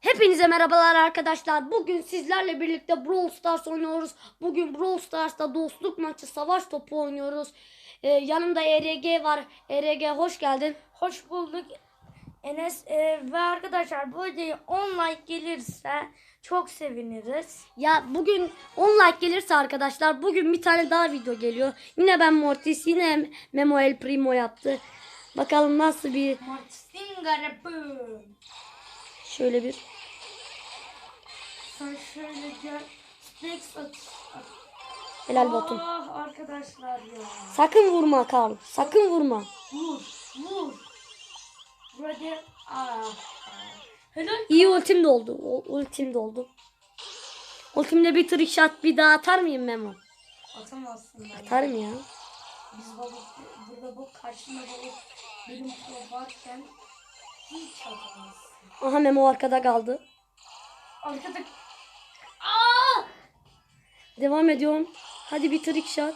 Hepinize merhabalar arkadaşlar. Bugün sizlerle birlikte Brawl Stars oynuyoruz. Bugün Brawl Stars'ta dostluk maçı savaş topu oynuyoruz. Ee, yanımda ERG var. ERG hoş geldin. Hoş bulduk Enes Ee, ve arkadaşlar bu videoya 10 like gelirse çok seviniriz. Ya bugün 10 like gelirse arkadaşlar bugün bir tane daha video geliyor. Yine ben Mortis yine Memo El Primo yaptı. Bakalım nasıl bir şöyle bir Sen şöyle gel. Specs at. helal botum. Ah arkadaşlar ya. Sakın vurma Karl. Sakın vurma. Vur vur. Burada ah. ah. Helal. İyi ultim doldu. O- Ultim doldu. Ultimle bir trick shot bir daha atar mıyım Memo? Atamazsın ben. Atarım ya. Biz balık burada bu karşında balık benim varken hiç atamazsın. Aha Memo arkada kaldı. Arkada Devam ediyorum. Hadi bir trick shot.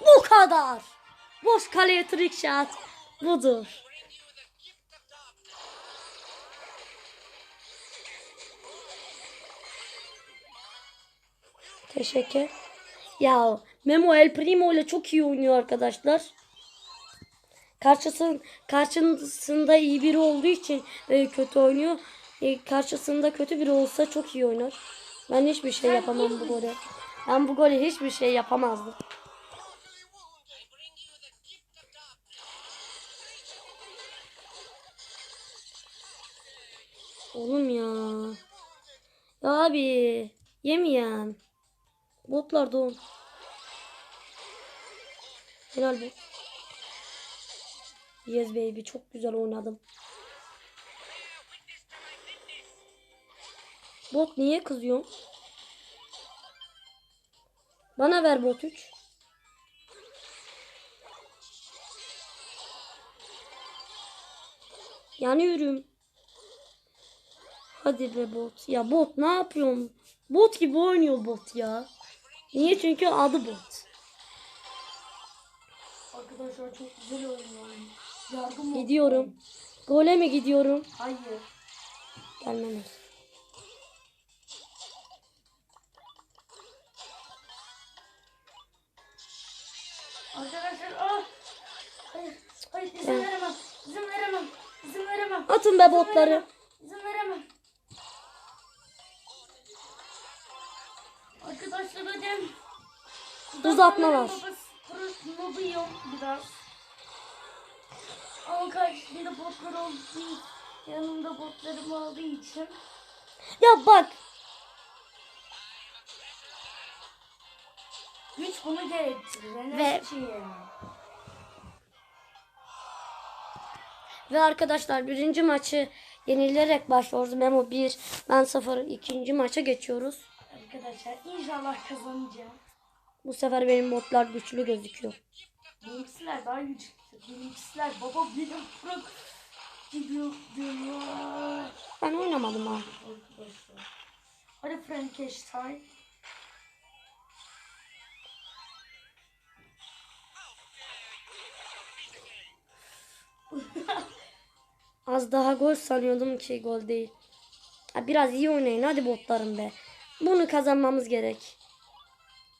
Bu kadar. Boş kaleye trick shot. Budur. Teşekkür. Ya Memo El Primo ile çok iyi oynuyor arkadaşlar. Karşısın, karşısında iyi biri olduğu için e, kötü oynuyor. E, karşısında kötü biri olsa çok iyi oynar. Ben hiçbir şey yapamam bu gole. Ben bu gole hiçbir şey yapamazdım. Oğlum ya. Ya abi. Yemeyem. Botlar doğum. Helal be. Yes baby çok güzel oynadım. Bot niye kızıyor? Bana ver bot 3. Yanıyorum. Hadi be bot. Ya bot ne yapıyorsun? Bot gibi oynuyor bot ya. Niye? Çünkü adı bot. Arkadaşlar çok güzel oynuyor. Yardım. Gidiyorum. Gole mi gidiyorum? Hayır. Gelmem. Arkadaşlar ah. Hayır. Hayır izin veremem. İzin veremem. İzin veremem. Atın be botları. İzin veremem. Arkadaşlar hadi. Uzatmalar. Nobuyum biraz. Ama karşımda botlar olduğu yanımda botlarım olduğu için Ya bak. güç bunu gerektirir. Ve-. Ve arkadaşlar birinci maçı yenilerek başlıyoruz. Memo 1, ben 0. ikinci maça geçiyoruz. Arkadaşlar inşallah kazanacağım. Bu sefer benim botlar güçlü gözüküyor. Benimkisiler daha güçlü. Benimkisiler baba benim bırak gidiyor diyorlar. Ben oynamadım ha. Arkadaşlar. Hadi Frankenstein. Az daha gol sanıyordum ki gol değil. Ha, biraz iyi oynayın hadi botlarım be. Bunu kazanmamız gerek.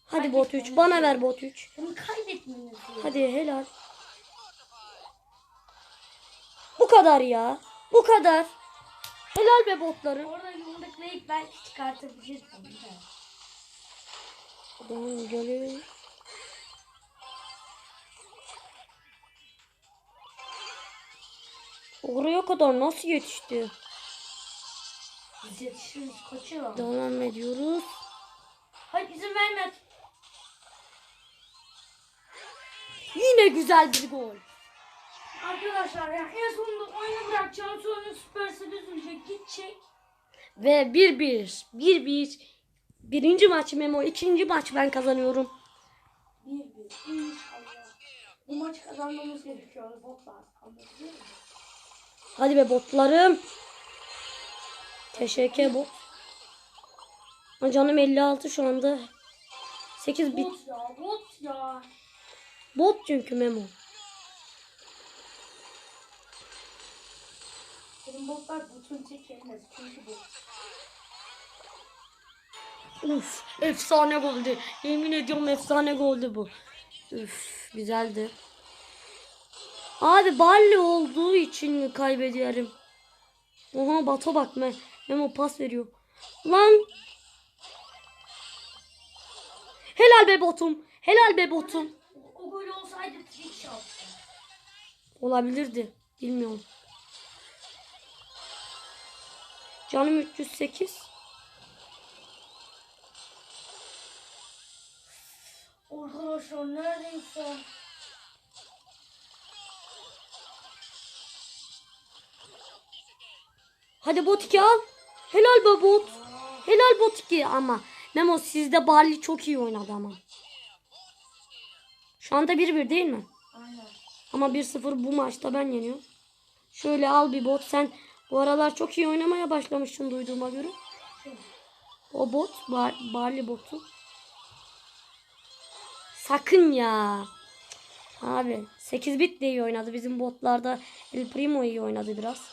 Hadi bot 3. Bana ver bot 3. Bunu kaybetmeniz lazım. Hadi helal. Bu kadar ya. Bu kadar. Helal be botlarım. Orada yumruklayıp belki çıkartabilirsin. de. Tamam geliyor. Oraya kadar nasıl yetişti? Biz yetişiriz koçum. Devam ediyoruz. Hayır izin verme. Yine güzel bir gol. Arkadaşlar ya en sonunda oyunu bırakacağım sonra Supercell üzülecek gidecek. Ve 1-1. 1-1. Birinci maç Memo. ikinci maç ben kazanıyorum. Bir bir inşallah. Bu maç kazanmamız gerekiyor botlar. Hadi be botlarım. Teşekkür. Ha, Canım 56 şu anda. 8 bit. Bot ya bot ya. Bot çünkü Memo. Senin botlar bütün çekilmez. Çünkü bu. Uf, efsane goldü. Yemin ediyorum efsane goldü bu. Üf, güzeldi. Abi Barley olduğu için kaybediyorum? Oha Bato bak me Memo pas veriyor. Lan. Helal be botum. Helal be botum. O, o gol olsaydı trick. Olabilirdi. Bilmiyorum. Canım 308. Arkadaşlar neredeyse. Hadi bot 2 al. Helal be bot. Helal bot 2 ama. Memo sizde Barley çok iyi oynadı ama. Şu anda 1-1 değil mi? Aynen. Ama 1-0 bu maçta ben yeniyorum. Şöyle al bir bot. Sen bu aralar çok iyi oynamaya başlamışsın duyduğuma göre. O bot. Bar Barley botu. Sakın ya. Abi 8 bit de iyi oynadı. Bizim botlarda El Primo iyi oynadı biraz.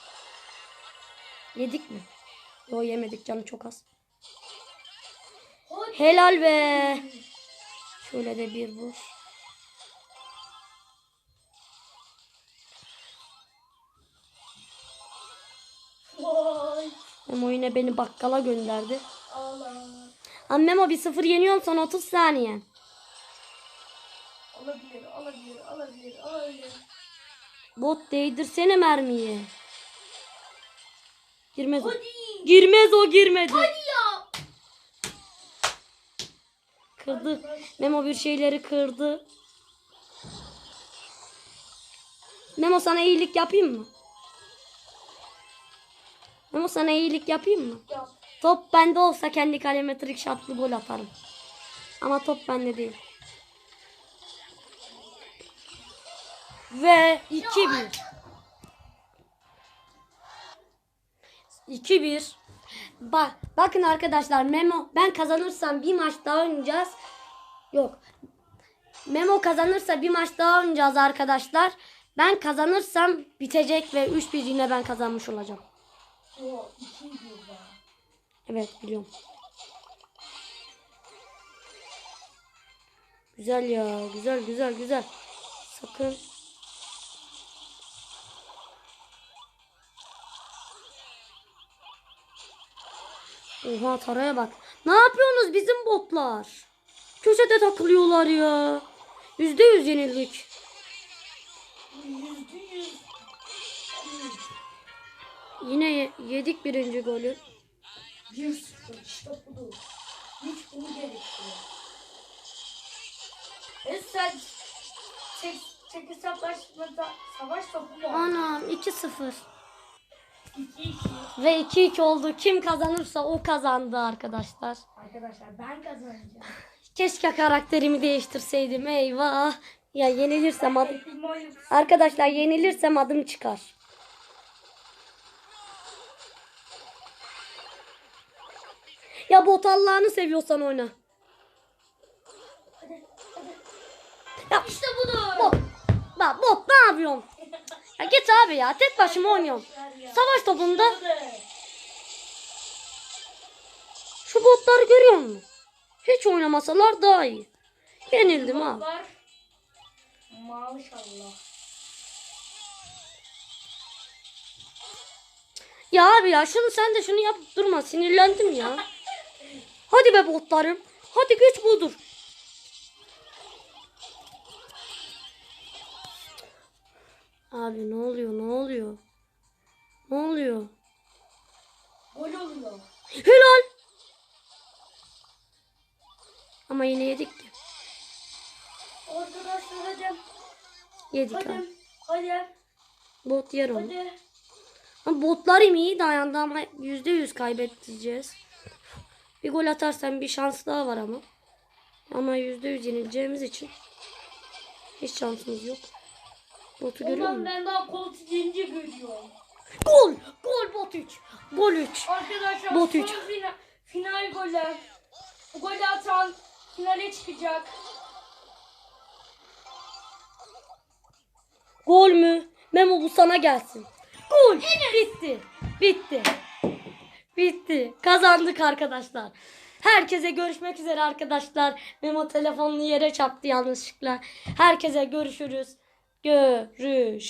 Yedik mi? Yo yemedik canı çok az. Helal be. Şöyle de bir vur. Memo yine beni bakkala gönderdi. Allah. Ama Memo bir sıfır yeniyorum son 30 saniye. Olabilir, olabilir, olabilir, olabilir. Bot değdirsene mermiyi. Girmez o. Hadi. Girmez o girmedi. Hadi ya. Kırdı. Memo bir şeyleri kırdı. Memo sana iyilik yapayım mı? Memo sana iyilik yapayım mı? Yap. Top bende olsa kendi kaleme trick shotlı gol atarım. Ama top bende değil. Ve 2-1. 2-1. Bak, bakın arkadaşlar Memo ben kazanırsam bir maç daha oynayacağız. Yok. Memo kazanırsa bir maç daha oynayacağız arkadaşlar. Ben kazanırsam bitecek ve 3-1 yine ben kazanmış olacağım. Evet biliyorum. Güzel ya. Güzel güzel güzel. Sakın. Oha taraya bak. Ne yapıyorsunuz bizim botlar? Köşede takılıyorlar ya. Yüzde yüz yenildik. Yine ye- yedik birinci golü. Bir sıfır işte budur. Hiç bunu gerekiyor. E sen tek, tek hesaplaşmada savaş topu mu? Anam 2-0. 2-2. Ve 2-2 oldu. Kim kazanırsa o kazandı arkadaşlar. Arkadaşlar ben kazanacağım. Keşke karakterimi değiştirseydim. Eyvah. Ya yenilirsem adım... Arkadaşlar yenilirsem adım çıkar. Ya bot Allah'ını seviyorsan oyna. Ya İşte budur. bot. Bak bot ne yapıyorsun? Ya git abi ya tek başıma oynuyorum. Savaş topunda şu botları görüyor musun? Hiç oynamasalar daha iyi. Yenildim. Botlar. Maşallah. Ya abi ya şunu sen de şunu yapıp durma sinirlendim ya. Hadi be botlarım. Hadi güç budur. Abi ne oluyor ne oluyor? Ne oluyor? Gol oluyor. Helal. Ama yine yedik de. Arkadaşlar hadi. Yedik abi. Hadi. Hadi. Bot yer onu. Hadi. Ama iyi dayandı ama yüzde yüz kaybedeceğiz. Bir gol atarsan bir şans daha var ama. Ama yüzde yüz yenileceğimiz için hiç şansımız yok. Botu görüyor musun? ben daha kol titreyince görüyorum. Gol! Gol bot 3. Gol 3. Arkadaşlar Bot son üç. final, final golü. Bu golü atan finale çıkacak. Gol mü? Memo bu sana gelsin. Gol. Bitti. Bitti. Bitti. Kazandık arkadaşlar. Herkese görüşmek üzere arkadaşlar. Memo telefonunu yere çarptı yanlışlıkla. Herkese görüşürüz. Görüşürüz.